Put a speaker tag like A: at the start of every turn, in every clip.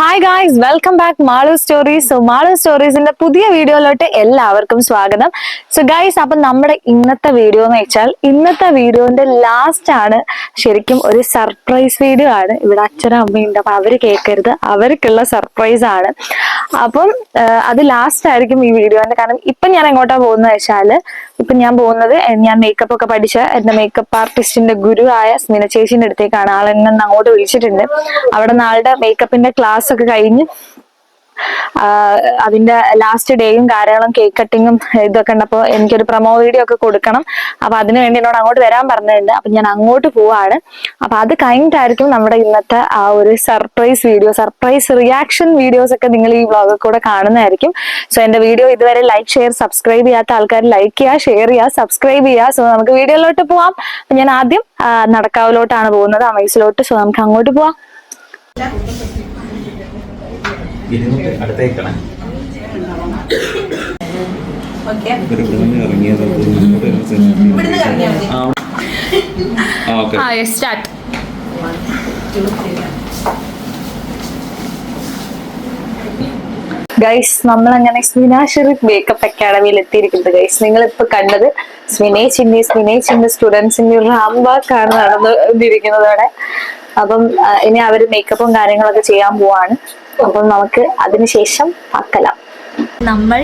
A: Hi guys welcome back Malu stories so Malu സ്റ്റോറീസിന്റെ പുതിയ വീഡിയോയിലോട്ട് എല്ലാവർക്കും സ്വാഗതം. സോ ഗായ്സ് അപ്പൊ നമ്മുടെ ഇന്നത്തെ വീഡിയോ എന്ന് വെച്ചാൽ ഇന്നത്തെ വീഡിയോന്റെ ലാസ്റ്റ് ആണ് ശരിക്കും ഒരു സർപ്രൈസ് വീഡിയോ ആണ്. ഇവിടെ അച്ഛനും അമ്മയുണ്ട് അപ്പൊ അവർ കേൾക്കരുത് അവർക്കുള്ള സർപ്രൈസ് ആണ്. അപ്പം അത് ലാസ്റ്റ് ആയിരിക്കും ഈ വീഡിയോന്റെ കാരണം ഇപ്പൊ ഞാൻ എങ്ങോട്ടാ പോകുന്നത് വെച്ചാൽ ഇപ്പൊ ഞാൻ പോകുന്നത് ഞാൻ മേക്കപ്പ് ഒക്കെ പഠിച്ച എന്റെ മേക്കപ്പ് ആർട്ടിസ്റ്റിന്റെ ഗുരുവായ സ്മിന ചേച്ചിന്റെ അടുത്തേക്കാണ്. ആളെന്നെ അങ്ങോട്ട് വിളിച്ചിട്ടുണ്ട്. അവിടെ നിന്ന് ആളുടെ മേക്കപ്പിന്റെ ക്ലാസ് ഒക്കെ കഴിഞ്ഞ് അതിന്റെ ലാസ്റ്റ് ഡേയും കാര്യങ്ങളും കേക്ക് കട്ടിങ്ങും ഇതൊക്കെ ഉണ്ടപ്പോ എനിക്കൊരു പ്രൊമോ വീഡിയോ ഒക്കെ കൊടുക്കണം. അപ്പൊ അതിന് വേണ്ടി എന്നോട് അങ്ങോട്ട് വരാൻ പറഞ്ഞിട്ടുണ്ട്. അപ്പൊ ഞാൻ അങ്ങോട്ട് പോവാണ്. അപ്പൊ അത് കഴിഞ്ഞിട്ടായിരിക്കും നമ്മുടെ ഇന്നത്തെ ആ ഒരു surprise video surprise reaction videos ഒക്കെ നിങ്ങൾ ഈ വ്ളോഗിൽ കൂടെ കാണുന്നതായിരിക്കും. സോ എന്റെ വീഡിയോ ഇതുവരെ ലൈക്ക് ഷെയർ സബ്സ്ക്രൈബ് ചെയ്യാത്ത ആൾക്കാർ ലൈക്ക് ചെയ്യുക ഷെയർ ചെയ്യുക സബ്സ്ക്രൈബ് ചെയ്യുക സോ നമുക്ക് വീഡിയോയിലോട്ട് പോവാം. ഞാൻ ആദ്യം നടക്കാവിലോട്ടാണ് പോകുന്നത് അമൈസിലോട്ട്. സോ നമുക്ക് അങ്ങോട്ട് പോവാം.
B: ഇരുന്നിട്ട് അടുത്തേക്കണം.
A: സ്റ്റാർട്ട് ഗൈസ് നമ്മൾ അങ്ങനെ സ്മിനാശ്വരി മേക്കപ്പ് അക്കാഡമിയിൽ എത്തിയിരിക്കുന്നത്. ഗൈസ് നിങ്ങൾ ഇപ്പൊ കണ്ടത് സ്മിനേച്ചിന്റെ സ്മിനേച്ചിന്റെ സ്റ്റുഡൻസിന്റെ ഒരു റാംബാക്കാണ് നടന്നിരിക്കുന്നത് അവിടെ. അപ്പം ഇനി അവർ മേക്കപ്പും കാര്യങ്ങളൊക്കെ ചെയ്യാൻ പോവാണ്. അപ്പം നമുക്ക് അതിനുശേഷം ആക്കലാം
C: നമ്മൾ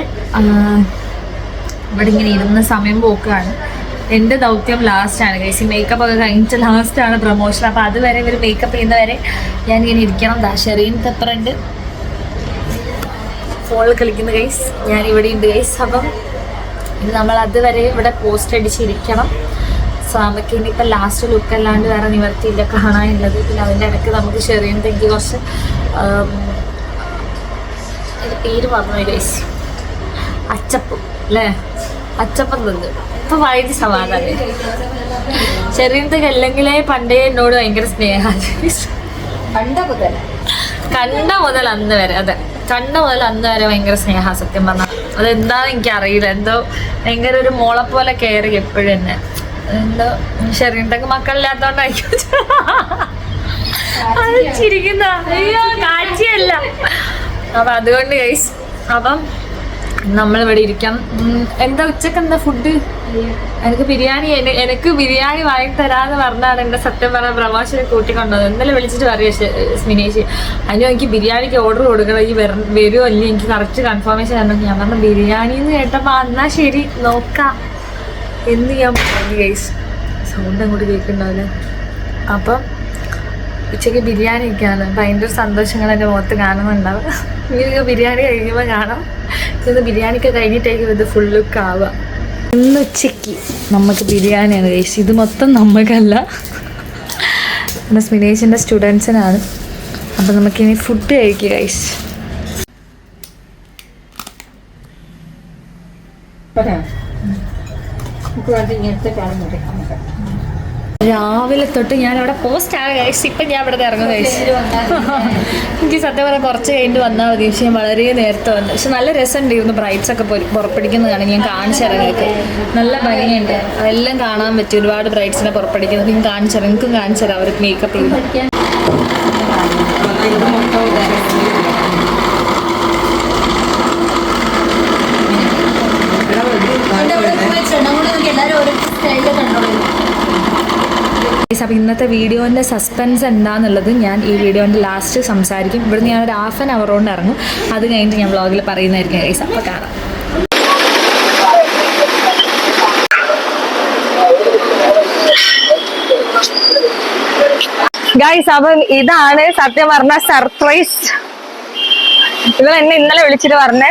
C: ഇവിടെ ഇങ്ങനെ ഇരുന്ന് സമയം പോക്കുകയാണ്. എന്റെ ദൗത്യം ലാസ്റ്റ് ആണ് ഈ മേക്കപ്പ് ഒക്കെ കഴിഞ്ഞിട്ട് ലാസ്റ്റ് ആണ് പ്രൊമോഷൻ അപ്പോൾ അതുവരെ ഇവർ മേക്കപ്പ് ചെയ്യുന്നവരെ ഞാൻ ഇങ്ങനെ ഇരിക്കണം. ദാ ഷെറീൻ ഉണ്ട്? ഫോണിൽ കളിക്കുന്ന ഗൈസ് ഞാൻ ഇവിടെ ഉണ്ട് ഗൈസ് അപ്പം നമ്മൾ അതുവരെ ഇവിടെ പോസ്റ്റ് അടിച്ചിരിക്കണം. സോ നമുക്ക് ഇനിയിപ്പോൾ ലാസ്റ്റ് ലുക്ക് അല്ലാണ്ട് വേറെ നിവർത്തിയില്ല കാണാനുള്ളത് പിന്നെ അതിന്റെ ഇടയ്ക്ക് നമുക്ക് തെങ്കി കുറച്ച് പേര് പറഞ്ഞു ഗൈസ് അച്ചപ്പം അല്ലേ? അച്ചപ്പം തിന്ന്. ഇപ്പൊ വൈദ്യ സമാധാനം. ചെറിയന്തൊക്കെ അല്ലെങ്കിലേ പണ്ടേ എന്നോട് ഭയങ്കര സ്നേഹമാണ്
D: കണ്ട മുതൽ.
C: കണ്ട മുതൽ അന്ന് വരെ അതെ. കണ്ട മുതൽ അന്ന് വരെ ഭയങ്കര സ്നേഹ സത്യം പറഞ്ഞാൽ അതെന്താന്ന് എനിക്ക് അറിയില്ല എന്തോ ഭയങ്കര ഒരു മോളെ പോലെ കയറി എപ്പോഴും എന്നെ. എന്തോ മക്കളില്ലാത്തോണ്ടായിരിക്കും. അത് അപ്പൊ അതുകൊണ്ട് ഗൈസ് അപ്പം നമ്മളിവിടെ ഇരിക്കാം. എന്താ ഉച്ചയ്ക്ക് എന്താ ഫുഡ് എനിക്ക് ബിരിയാണി എനിക്ക് ബിരിയാണി വാങ്ങി തരാന്ന് പറഞ്ഞാണ് എന്റെ സത്യം പറഞ്ഞ പ്രവാസിനെ കൂട്ടിക്കൊണ്ടത് ഇന്നലെ വിളിച്ചിട്ട് പറയുക സ്മിനേഷ് അതിന് എനിക്ക് ബിരിയാണിക്ക് ഓർഡർ കൊടുക്കണം. ഈ വരുമോ അല്ലേ എനിക്ക് കറക്റ്റ് കൺഫർമേഷൻ തരണം. ഞാൻ പറഞ്ഞു ബിരിയാണി എന്ന് കേട്ടപ്പോ എന്നാ ശരി നോക്കാം. എന്ന് ഞാൻ പറഞ്ഞു ഗൈസ് സൗണ്ട് അങ്ങോട്ട് കേൾക്കുന്നുണ്ടാവില്ല അപ്പം ഉച്ചയ്ക്ക് ബിരിയാണി ഒക്കെയാണ് ഭയങ്കര സന്തോഷങ്ങൾ എന്റെ മുഖത്ത് കാണുന്നുണ്ടാവും. ഇങ്ങനെ ബിരിയാണി കഴിക്കുമ്പോൾ കാണാം. ഇന്ന് ബിരിയാണിക്ക് കഴിഞ്ഞിട്ടേക്കും ഇത് ഫുൾ ലുക്ക് ആവുക. ഇന്ന് ഉച്ചയ്ക്ക് നമുക്ക് ബിരിയാണിയാണ് കഴിച്ചത് ഇത് മൊത്തം നമുക്കല്ല നമ്മുടെ സ്മിനേഷിന്റെ സ്റ്റുഡൻസിനാണ്. അപ്പം നമുക്കിനി ഫുഡ് കഴിക്കുക കഴിച്ച് രാവിലെ തൊട്ട് ഞാൻ അവിടെ പോസ്റ്റ് ആണ് കഴിച്ച് ഇപ്പം ഞാൻ ഇവിടെ ഇറങ്ങുന്ന കഴിച്ച് എനിക്ക് സത്യം പറഞ്ഞാൽ കുറച്ച് കഴിഞ്ഞിട്ട് വന്നാൽ മതി. പക്ഷേ ഞാൻ വളരെ നേരത്തെ വന്നു. പക്ഷെ നല്ല രസമുണ്ടായിരുന്നു ബ്രൈറ്റ്സ് ഒക്കെ പുറപ്പെടുക്കുന്നത് കാണാൻ ഞാൻ കാണിച്ചിറങ്ങിയത് നല്ല ഭംഗിയുണ്ട്. അതെല്ലാം കാണാൻ പറ്റും ഒരുപാട് ബ്രൈറ്റ്സിനെ പുറപ്പെടുക്കുന്നത്. ഞാൻ കാണിച്ചിറങ്ങും തരാം. നിങ്ങൾക്കും കാണിച്ചു തരാം അവർ മേക്കപ്പ് ചെയ്ത്
D: ഇത് മൊത്തം ഇതാണ്. ഇവിടെ ഇവിടെ വെച്ചിട്ടുണ്ട്. അങ്ങോട്ട് നോക്കി
C: അപ്പോൾ ഇന്നത്തെ വീഡിയോന്റെ സസ്പെൻസ് എന്താണെന്നുള്ളത് ഞാൻ ഈ വീഡിയോന്റെ ലാസ്റ്റ് സംസാരിക്കും. ഇവിടുന്ന് ഞാൻ ഒരു ഹാഫ് ആൻ അവർ കൊണ്ട് ഇറങ്ങും. അത് കഴിഞ്ഞിട്ട് ഞാൻ വ്ളോഗിൽ പറയുന്നതായിരിക്കും ഗൈസ് അപ്പോൾ കാണാം.
A: ഗൈസ് അപ്പൊ ഇതാണ് സത്യം പറഞ്ഞ സർപ്രൈസ് ഇവൾ എന്നെ ഇന്നലെ വിളിച്ചിട്ട് പറഞ്ഞേ.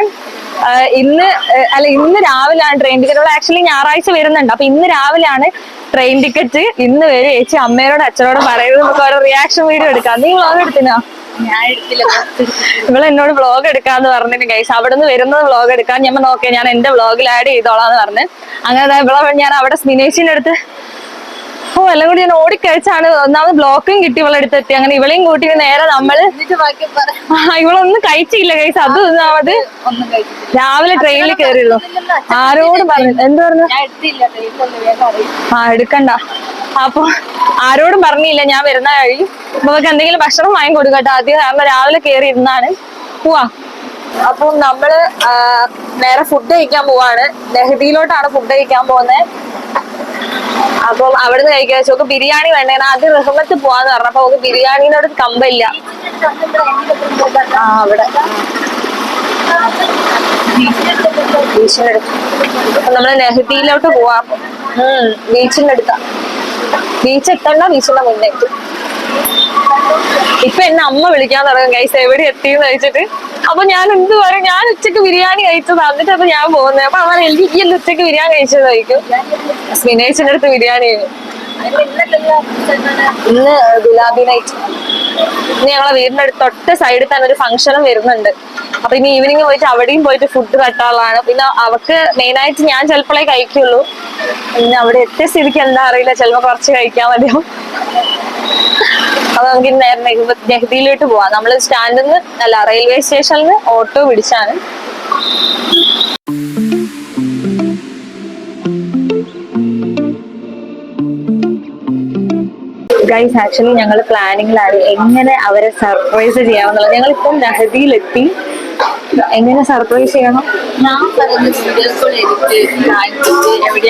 A: ഇന്ന് അല്ല ഇന്ന് രാവിലെയാണ് ട്രെയിൻ ടിക്കറ്റ് ആക്ച്വലി ഞായറാഴ്ച വരുന്നുണ്ട്. അപ്പൊ ഇന്ന് രാവിലെയാണ് ട്രെയിൻ ടിക്കറ്റ് ഇന്ന് വരെ. ചേച്ചി അമ്മയോട് അച്ഛനോട് പറയുന്നത് നമുക്ക് ഓരോ റിയാക്ഷൻ വീഡിയോ എടുക്കാം. നീ വ്ളോഗ് എടുത്തിനോ? ഇവൾ എന്നോട് വ്ളോഗ് എടുക്കാന്ന് പറഞ്ഞിട്ട് ഗൈസ് അവിടെ നിന്ന് വരുന്നത് വ്ളോഗ് എടുക്കാൻ. ഞാൻ നോക്കേ ഞാൻ എന്റെ വ്ളോഗിൽ ആഡ് ചെയ്തോളാന്ന് പറഞ്ഞ്. അങ്ങനെ ഇവളെ ഞാൻ അവിടെ സ്മിനേഷിന്റെ അടുത്ത് ഓ എല്ലാം കൂടി ഞാൻ ഓടിക്കഴിച്ചാണ് ഒന്നാമത് ബ്ലോക്കും കിട്ടി ഇവളെ അടുത്തെത്തി. അങ്ങനെ ഇവളെയും കൂട്ടി നേരെ ആ, ഇവളൊന്നും കഴിച്ചില്ല കഴിച്ച അത് ഒന്നാമത്
D: ഒന്നും
A: രാവിലെ ട്രെയിനിൽ കയറിയുള്ളു ആരോടും പറഞ്ഞു എന്ത് പറഞ്ഞു? ആ എടുക്കണ്ട. അപ്പൊ ആരോടും പറഞ്ഞില്ല. ഞാൻ വരുന്ന വഴി നമുക്ക് എന്തെങ്കിലും ഭക്ഷണം വാങ്ങി കൊടുക്കട്ടെ ആദ്യം കാരണം രാവിലെ കയറി ഇരുന്നാണ്. പോവാ. അപ്പൊ നമ്മൾ നേരെ ഫുഡ് കഴിക്കാൻ പോവാണ്. ലഹദിയിലോട്ടാണ് ഫുഡ് കഴിക്കാൻ പോകുന്നത്. അപ്പം അവിടുന്ന് കഴിക്കാൻ ചോക്ക് ബിരിയാണി വേണ്ടേ? ആദ്യം റഹ്മത്ത് പോവാന്ന് പറഞ്ഞപ്പോ നമുക്ക് ബിരിയാണിനോട് കമ്പില്ല. ആ അവിടെ. നമ്മൾ നെഹ്ദിയിലോട്ട് പോവാം. ഉം ബീച്ചിന്റെ അടുത്താ ബീച്ച് എത്തണ്ട ബീച്ചിന്റെ മുന്നേറ്റ് ഇപ്പൊ എന്നെ അമ്മ വിളിക്കാൻ തുടങ്ങും. കൈസ് എവിടെ എത്തിയെന്ന് ചോദിച്ചിട്ട്? അപ്പൊ ഞാൻ എന്ത് പറയും ഞാൻ ഉച്ചയ്ക്ക് ബിരിയാണി കഴിച്ചത്. എന്നിട്ട് അപ്പൊ ഞാൻ പോകുന്നത് അപ്പൊ അവർ എനിക്ക് ഈ ഉച്ചയ്ക്ക് ബിരിയാണി കഴിച്ചതായിരിക്കും. ചോദിക്കും സ്മിനേച്ചിന്റെ അടുത്ത് ബിരിയാണി ഇന്ന് ഗുലാബി നൈറ്റ് ഇന്ന് ഞങ്ങളെ വീടിന്റെ അടുത്ത് തൊട്ട് സൈഡിൽ തന്നെ ഒരു ഫംഗ്ഷനും വരുന്നുണ്ട്. അപ്പൊ ഇനി ഈവനിങ് പോയിട്ട് അവിടെയും പോയിട്ട് ഫുഡ് കട്ടാളാണ് പിന്നെ അവക്ക് മെയിൻ ആയിട്ട് ഞാൻ ചിലപ്പോഴേ കഴിക്കുള്ളൂ. പിന്നെ അവിടെ എത്തിയ സ്ഥിതിക്ക് എന്താ അറിയില്ല. ചിലപ്പോ കുറച്ച് കഴിക്കാൻ മതിയാവും. അപ്പൊ നമുക്ക് നേരെ നെഹ്ദിയിലോട്ട് പോവാം. നമ്മൾ സ്റ്റാൻഡിൽ നിന്ന് അല്ല റെയിൽവേ സ്റ്റേഷനിൽ നിന്ന് ഓട്ടോ പിടിച്ചാണ്. ഗൈസ് ആക്ച്വലി ഞങ്ങൾ പ്ലാനിങ്ങിലാണ് എങ്ങനെ അവരെ സർപ്രൈസ് ചെയ്യാമെന്നുള്ളത് ഞങ്ങൾ ഇപ്പം നെഹദിയിലെത്തി എങ്ങനെ സർപ്രൈസ് ചെയ്യണം?
D: ഞാൻ പറയുന്ന എവിടെ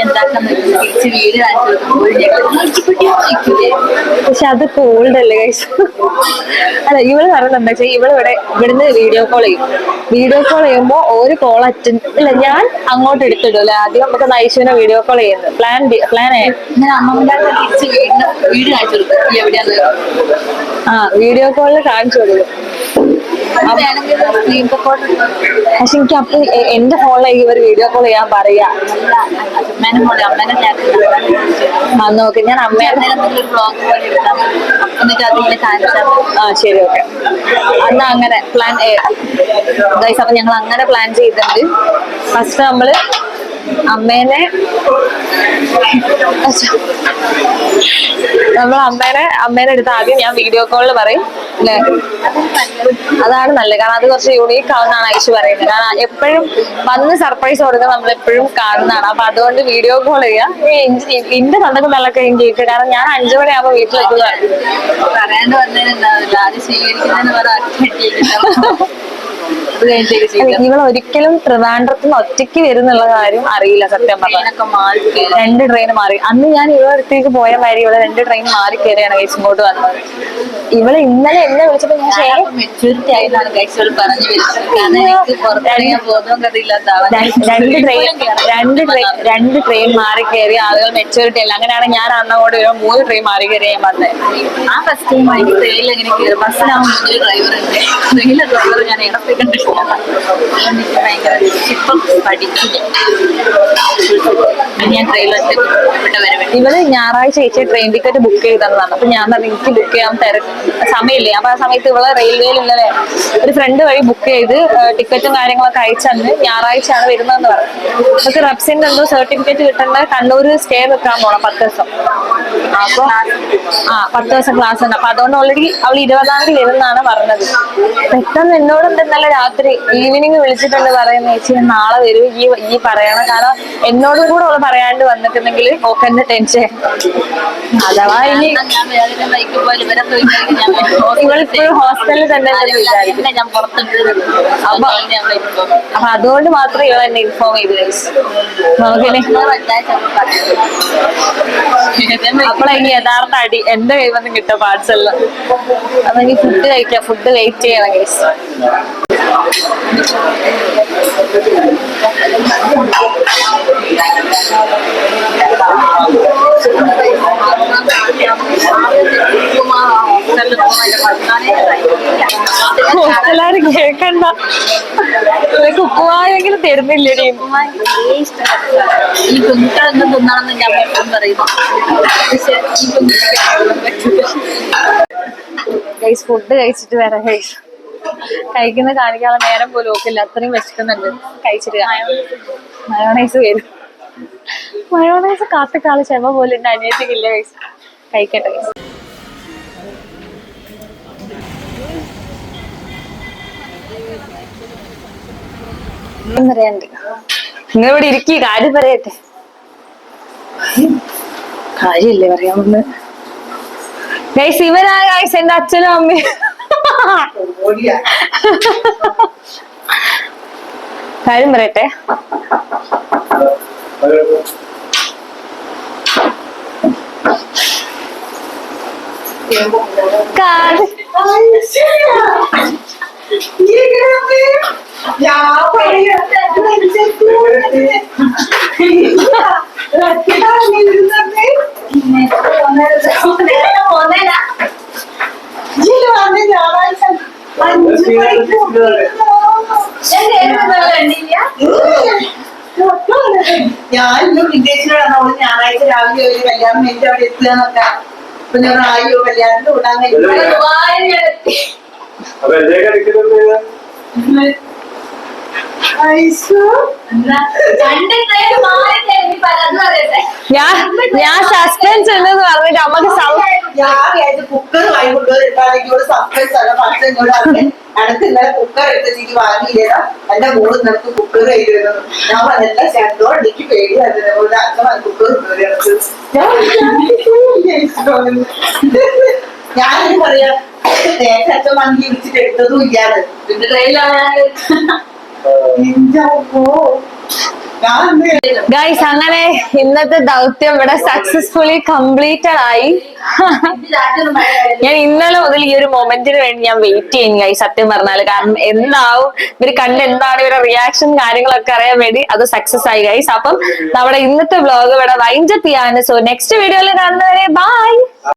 D: തിരിച്ച് വീട്
A: പക്ഷെ അത് കോൾഡ് അല്ലേ ഗൈസ് അല്ല ഇവൾ പറയുന്നത് എന്താ വെച്ചാൽ ഇവൾ ഇവിടെ ഇവിടുന്ന് വീഡിയോ കോൾ ചെയ്യും. വീഡിയോ കോൾ ചെയ്യുമ്പോൾ ഒരു കോൾ അറ്റൻഡ് ഇല്ല ഞാൻ അങ്ങോട്ട് എടുത്തിടൂല ആദ്യം നമുക്ക് നൈശുവിനെ വീഡിയോ കോൾ ചെയ്യുന്നത്. പ്ലാൻ പ്ലാൻ
D: ആയിരുന്നു അമ്മമ്മയുടെ തിരിച്ച് വീടിന് വീട് കാണിച്ചു കൊടുക്കും. എവിടെയാന്ന്?
A: ആ വീഡിയോ കോളിൽ കാണിച്ചു കൊടുക്കും. പക്ഷെ എനിക്ക് അപ്പൊ എന്റെ ഫോണിലേക്ക് ഇവർ വീഡിയോ കോൾ ചെയ്യാൻ പറയാ.
D: അമ്മേനെ
A: നോക്കി. ഞാൻ അമ്മയുടെ ആ ശരി ഓക്കെ. എന്നാ അങ്ങനെ പ്ലാൻ ഗൈസ് അപ്പൊ ഞങ്ങൾ അങ്ങനെ പ്ലാൻ ചെയ്തിട്ടുണ്ട്. ഫസ്റ്റ് നമ്മൾ അമ്മേനെ നമ്മൾ അമ്മേനെ അമ്മേനെ എടുത്ത് ആദ്യം ഞാൻ വീഡിയോ കോളിൽ പറയും അല്ലേ അതാണ് നല്ലത്. കാരണം അത് കുറച്ച് യൂണീക്ക് ആവുന്നതാണ് ഐശു പറയുന്നത്. കാരണം എപ്പോഴും വന്ന് സർപ്രൈസ് കൊടുക്കുന്നത് നമ്മൾ എപ്പോഴും കാണുന്നതാണ്. അപ്പൊ അതുകൊണ്ട് വീഡിയോ കോൾ ചെയ്യാം. എന്റെ തന്നൊക്കെ നല്ല കഴിഞ്ഞ് കേൾക്കുക കാരണം ഞാൻ അഞ്ചു മണിയാകുമ്പോ വീട്ടിലെത്തുന്നതാണ്
D: പറയാണ്ട് വന്നതിനുണ്ടാവില്ല അത് സ്വീകരിക്കുന്നതിന് വേറെ
A: ഇവൾ ഒരിക്കലും ട്രിവാൻഡ്രത്ത് നിന്ന് ഒറ്റയ്ക്ക് വരുന്നുള്ള കാര്യം അറിയില്ല സത്യം പറഞ്ഞാൽ. രണ്ട് ട്രെയിൻ മാറി. അന്ന് ഞാൻ ഇവളെ അടുത്തേക്ക് പോയ മാതിരി ഇവിടെ രണ്ട് ട്രെയിൻ മാറി കയറിയാണ് കഴിച്ച് ഇങ്ങോട്ട് വന്നത്. ഇവൾ ഇന്നലെ എന്നെ വിളിച്ചപ്പോ ഞാൻ
D: മെച്ചൂരിറ്റി ആയിട്ടാണ് കഴിച്ചവൾ പറഞ്ഞു
A: രണ്ട് ട്രെയിൻ രണ്ട് ട്രെയിൻ രണ്ട് ട്രെയിൻ മാറി കയറി ആളുകൾ മെച്ചൂരിറ്റി അല്ല. അങ്ങനെയാണ് ഞാൻ അന്നങ്ങോട്ട് വരുമ്പോൾ മൂന്ന് ട്രെയിൻ മാറി കയറി ഞാൻ വന്നത്
D: ആ ഫസ്റ്റ് ടൈം എനിക്ക് ട്രെയിനിൽ എങ്ങനെ കയറും ബസ്സിലാവുമ്പോൾ ഡ്രൈവർ ഉണ്ട്. ട്രെയിനിലെ ഡ്രൈവർ ഞാൻ ഇടത്ത് കണ്ടിട്ടില്ല അതുകൊണ്ട് എനിക്ക് ഭയങ്കര ഇപ്പം പഠിക്കില്ല ഞാൻ ട്രെയിനിൽ ഒറ്റ ഇവിടെ വരെ വേണ്ടി
A: ഇവൾ ഞായറാഴ്ച ചേച്ചി ട്രെയിൻ ടിക്കറ്റ് ബുക്ക് ചെയ്തതാണ്. അപ്പൊ ഞാൻ പറഞ്ഞു എനിക്ക് ബുക്ക് ചെയ്യാൻ തര സമയമില്ലേ? അപ്പൊ ആ സമയത്ത് ഇവളെ റെയിൽവേയിൽ ഇന്നലെ ഒരു ഫ്രണ്ട് വഴി ബുക്ക് ചെയ്ത് ടിക്കറ്റും കാര്യങ്ങളൊക്കെ അയച്ചന്ന് ഞായറാഴ്ചയാണ് വരുന്നതെന്ന് പറഞ്ഞു. നമുക്ക് റബ്സിന്റെ എന്തോ സർട്ടിഫിക്കറ്റ് കിട്ടേണ്ട കണ്ണൂർ സ്റ്റേ നിൽക്കാൻ പോണം പത്ത് ദിവസം. അപ്പൊ ആ പത്ത് ദിവസം ക്ലാസ് ഉണ്ട്. അപ്പൊ അതുകൊണ്ട് ഓൾറെഡി അവൾ ഇരുപതാം തീയതി വരുന്നാണ് പറഞ്ഞത്. പെട്ടെന്ന് എന്നോട് ഇന്നലെ രാത്രി ഈവനിങ് വിളിച്ചിട്ടുണ്ട് പറയുന്ന ചേച്ചി നാളെ വരും ഈ ഈ പറയണം. കാരണം എന്നോടും കൂടെ അവൾ പറയാണ്ട് വന്നിട്ടുണ്ടെങ്കിൽ ഓക്കന്റെ ടെൻഷൻ അഥവാ ഇനി ഇവളിപ്പോഴും ഹോസ്റ്റലിൽ തന്നെ അപ്പൊ- അപ്പൊ അതുകൊണ്ട് മാത്രം ഇവൾ എന്നെ ഇൻഫോം ചെയ്ത് നോക്കിനെ അപ്പോഴെങ്കിൽ യഥാർത്ഥ അടി എന്റെ കയ്യിൽ വന്ന് കിട്ടും പാർസലിൽ അപ്പൊ എനിക്ക് ഫുഡ് കഴിക്കാം. ഫുഡ് വെയിറ്റ് ചെയ്യണം ഗൈസ് ഹോസ്റ്റലാരും കേക്കണ്ട. നിനക്ക് ഉപ്പുമാരെങ്കിലും തരുന്നില്ലേ
D: ഈ പെൺകുട്ടികളൊന്നും തിന്നണമെന്ന് ഞാൻ എപ്പോഴും പറയുന്നു പക്ഷെ ഈ
A: ഫുഡ് കഴിച്ചിട്ട് വരാം ഗൈസ് കഴിക്കുന്ന കാണിക്കാതെ നേരം പോലും ഓക്കില്ല അത്രയും വിശക്കുന്നുണ്ട്. കഴിച്ചിട്ട് മയോണൈസ് വരും. മയോണൈസ് കാത്തക്കാൾ ചെവ പോലെ ഉണ്ട് അനിയത്തിക്കില്ല കഴിക്കട്ടെ ഗൈസ് പറയാണ്ട് നിങ്ങൾ ഇവിടെ ഇരിക്കി. കാര്യം പറയട്ടെ. കാര്യമില്ലേ പറയാമെന്ന് ഗൈസ് ഇവനാ ഗൈസ് എന്റെ അച്ഛനും അമ്മയും. കാര്യം പറയട്ടെ. കാര്യം
E: ഞാൻ ഇന്ന് വിദേശിനോടാണ് അവൾ ഞായറാഴ്ച രാവിലെ ഒരു കല്യാണം എന്റെ അവിടെ എത്തുക എന്നൊക്കെ. അപ്പൊ ഞാൻ ആയോ കല്യാണത്തിന് വിടാൻ
A: ഞാൻ ഞാൻ സസ്പെൻസ് ഉണ്ടെന്ന് പറഞ്ഞിട്ട് അമ്മയ്ക്ക് സൗ
E: ഞാൻ കുക്കർ വാങ്ങി എനക്ക് ഇന്നലെ കുക്കർ എടുത്ത് എനിക്ക് വാങ്ങിയില്ല എന്റെ മോൾ നിനക്ക് കുക്കർ കയ്യിരുന്നു ഞാൻ പറഞ്ഞല്ല ചേർത്തോ എനിക്ക് പേടിയായിരുന്നു. അതുകൊണ്ട് അച്ഛൻ കുക്കർ ഞാനിത് പറയാ നേരത്തെ അച്ഛൻ വാങ്ങി വിളിച്ചിട്ട് എടുത്തതും ഇല്ലാതെ
D: പിന്നെ ട്രെയിലാണ്
E: എന്റെ അമ്മോ. ഞാൻ എന്ത്
A: ഗൈസ് അങ്ങനെ ഇന്നത്തെ ദൗത്യം ഇവിടെ സക്സസ്ഫുള്ളി കംപ്ലീറ്റഡ് ആയി. ഞാൻ ഇന്നലെ മുതൽ ഈ ഒരു മൊമെന്റിന് വേണ്ടി ഞാൻ വെയിറ്റ് ചെയ്യുന്നു ഗൈസ് സത്യം പറഞ്ഞാൽ. കാരണം എന്താവും? ഇവർ കണ്ട് എന്താണ് ഇവരുടെ റിയാക്ഷൻ കാര്യങ്ങളൊക്കെ അറിയാൻ വേണ്ടി അത് സക്സസ് ആയി ഗൈസ് അപ്പം നമ്മുടെ ഇന്നത്തെ വ്ലോഗ് ഇവിടെ വൈൻഡപ്പ് ചെയ്യാണ്. സോ നെക്സ്റ്റ് വീഡിയോയിൽ കാണുന്നവരെ ബൈ